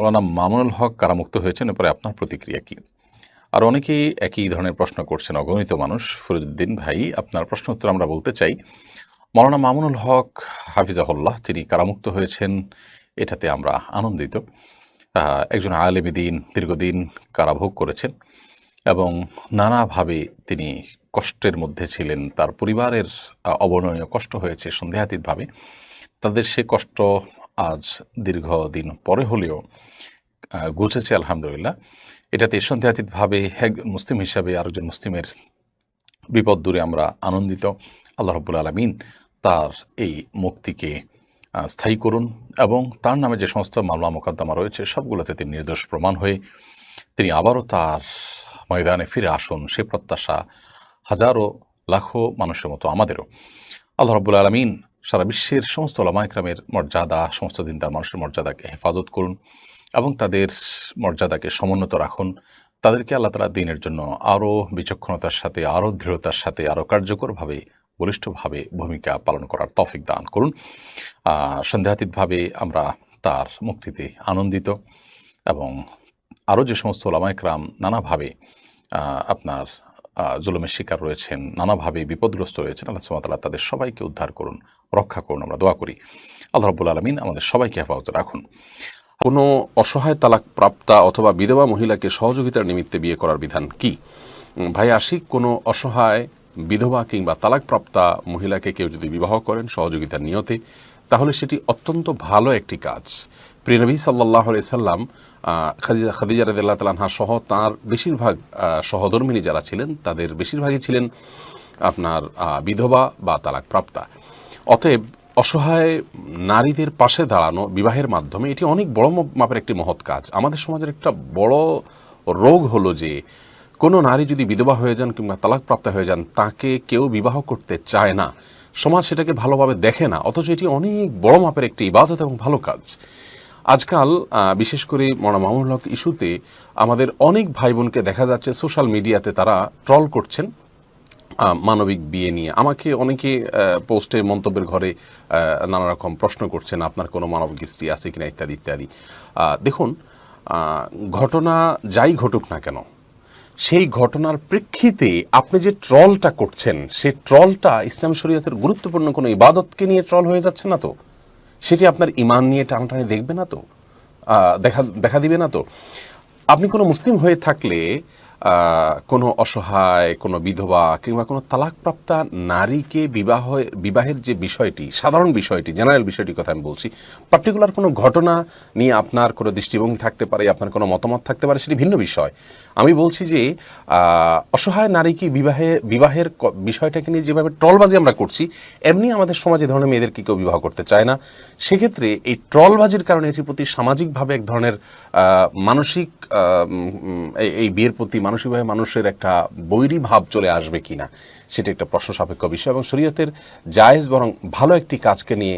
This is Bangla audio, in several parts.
মৌলানা মামুনুল হক কারামুক্ত হয়েছেন, এরপরে আপনার প্রতিক্রিয়া কি? আর অনেকেই একই ধরনের প্রশ্ন করছেন, অগণিত মানুষ। ফরিদুদ্দিন ভাই, আপনার প্রশ্ন উত্তর আমরা বলতে চাই। মৌলানা মামুনুল হক, হাফিজাহুল্লাহ, তিনি কারামুক্ত হয়েছেন, এটাতে আমরা আনন্দিত। একজন আলেমী দিন, দীর্ঘদিন কারাভোগ করেছেন এবং নানাভাবে তিনি কষ্টের মধ্যে ছিলেন। তার পরিবারের অবর্ণনীয় কষ্ট হয়েছে সন্দেহাতীতভাবে। তাদের সে কষ্ট আজ দীর্ঘদিন পরে হলেও গুছেছে আলহামদুলিল্লাহ। এটাতে সন্দেহাতীতভাবে একজন মুসলিম হিসাবে আরেকজন মুসলিমের বিপদ দূরে আমরা আনন্দিত। আল্লাহ রব্বুল আলমিন তার এই মুক্তিকে স্থায়ী করুন এবং তার নামে যে সমস্ত মামলা মোকদ্দমা রয়েছে, সবগুলোতে তিনি নির্দোষ প্রমাণ হয়ে তিনি আবারও তার ময়দানে ফিরে আসুন। সে প্রত্যাশা হাজারো, লাখো মানুষের মতো আমাদেরও। আল্লাহ রব্বুল আলমিন সারা বিশ্বের সমস্ত ওলামাইকরামের মর্যাদা, সমস্ত দিন তার মানুষের মর্যাদাকে হেফাজত করুন এবং তাদের মর্যাদাকে সমুন্নত রাখুন। তাদেরকে আল্লাহ তালা দিনের জন্য আরও বিচক্ষণতার সাথে আরও দৃঢ়তার সাথে আরও কার্যকরভাবে, বলিষ্ঠভাবে ভূমিকা পালন করার তফিক দান করুন। সন্দেহাতীতভাবে আমরা তার মুক্তিতে আনন্দিত এবং আরও যে সমস্ত ওলামাইকরাম নানাভাবে আপনার জুলুমের শিকার রয়েছেন, নানাভাবে বিপদগ্রস্ত রয়েছেন আল্লাহ সুমাতাল্লাহ তাদের সবাইকে উদ্ধার করুন, রক্ষা করুন, আমরা দোয়া করি। আল্লাহ রব্বুল আলমিন আমাদের সবাইকে হেফাজত রাখুন। কোনো অসহায় তালাক প্রাপ্তা অথবা বিধবা মহিলাকে সহযোগিতার নিমিত্তে বিয়ে করার বিধান কি? ভাই আশিক, কোনো অসহায় বিধবা কিংবা তালাকপ্রাপ্তা মহিলাকে কেউ যদি বিবাহ করেন সহযোগিতার নিয়তে, তাহলে সেটি অত্যন্ত ভালো একটি কাজ। প্রিয়নবী সাল্লাহ সাল্লাম খাদিজা খাদিজা রাদিল্লাহ তালাহা সহ তাঁর বেশিরভাগ সহধর্মিনী যারা ছিলেন, তাদের বেশিরভাগই ছিলেন আপনার বিধবা বা তালাকপ্রাপ্তা। অতএব অসহায় নারীদের পাশে দাঁড়ানো বিবাহের মাধ্যমে এটি অনেক বড় মাপের একটি মহৎ কাজ। আমাদের সমাজের একটা বড় রোগ হলো যে, কোনো নারী যদি বিধবা হয়ে যান কিংবা তালাকপ্রাপ্ত হয়ে যান, তাকে কেউ বিবাহ করতে চায় না। সমাজ সেটাকে ভালোভাবে দেখে না, অথচ এটি অনেক বড় মাপের একটি ইবাদত এবং ভালো কাজ। আজকাল বিশেষ করে মনা মামুল হক ইস্যুতে আমাদের অনেক ভাই বোনকে দেখা যাচ্ছে সোশ্যাল মিডিয়াতে তারা ট্রল করছেন মানবিক বিয়ে নিয়ে। আমাকে অনেকে পোস্টে মন্তব্যের ঘরে নানা রকম প্রশ্ন করছেন, আপনার কোনো মানবিক স্ত্রী আছে কিনা ইত্যাদি ইত্যাদি। দেখুন ঘটনা যাই ঘটুক না কেন, সেই ঘটনার প্রেক্ষিতে আপনি যে ট্রলটা করছেন সেই ট্রলটা ইসলাম শরীয়তের গুরুত্বপূর্ণ কোনো ইবাদতকে নিয়ে ট্রল হয়ে যাচ্ছে না তো? সেটি আপনার ইমান নিয়ে টানাটানি দেখবে না তো? দেখা দেখা দিবে না তো? আপনি কোনো মুসলিম হয়ে থাকলে কোনো অসহায়, কোনো বিধবা কিংবা কোনো তালাকপ্রাপ্তা নারীকে বিবাহ, বিবাহের যে বিষয়টি, সাধারণ বিষয়টি জেনারেল বিষয়টির কথা আমি বলছি পার্টিকুলার কোনো ঘটনা নিয়ে আপনার কোনো দৃষ্টিভঙ্গি থাকতে পারে, আপনার কোনো মতামত থাকতে পারে, সেটি ভিন্ন বিষয়। আমি বলছি যে অসহায় নারীকে বিবাহে, বিবাহের বিষয়টাকে নিয়ে যেভাবে ট্রলবাজি আমরা করছি, এমনি আমাদের সমাজে এ ধরনের মেয়েদেরকে কেউ বিবাহ করতে চায় না। সেক্ষেত্রে এই ট্রলবাজির কারণে এটির প্রতি সামাজিকভাবে এক ধরনের মানসিক এই বিয়ের প্রতি মানসিকভাবে মানুষের একটা বৈরী ভাব চলে আসবে কিনা, সেটা একটা প্রশ্ন সাপেক্ষ বিষয় এবং শরীয়তের জায়েজ বরং ভালো একটি কাজকে নিয়ে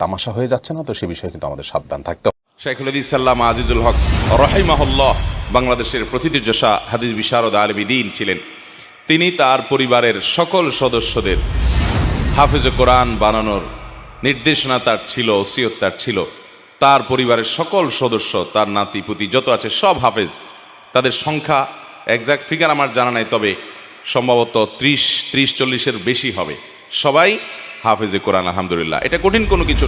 তামাশা হয়ে যাচ্ছে না, তো সে বিষয়ে কিন্তু আমাদের সাবধান থাকতে। শেখুল ইসাল্লাম আজিজুল হক রহিমাহুল্লাহ বাংলাদেশের প্রথিতযশা হাদিস বিশারদ আলমিদিন ছিলেন তিনি তার পরিবারের সকল সদস্যদের হাফিজে কোরআন বানানোর নির্দেশনা তার ছিল, ওসিয়ত তার ছিল তার পরিবারের সকল সদস্য, তার নাতি পুতি যত আছে সব হাফেজ, তাদের সংখ্যা একজাক্ট ফিগার আমার জানা নাই, তবে সম্ভবত ত্রিশ ত্রিশ, চল্লিশের বেশি হবে। সবাই হাফেজে কোরআন, আলহামদুলিল্লাহ। এটা কঠিন কোনো কিছু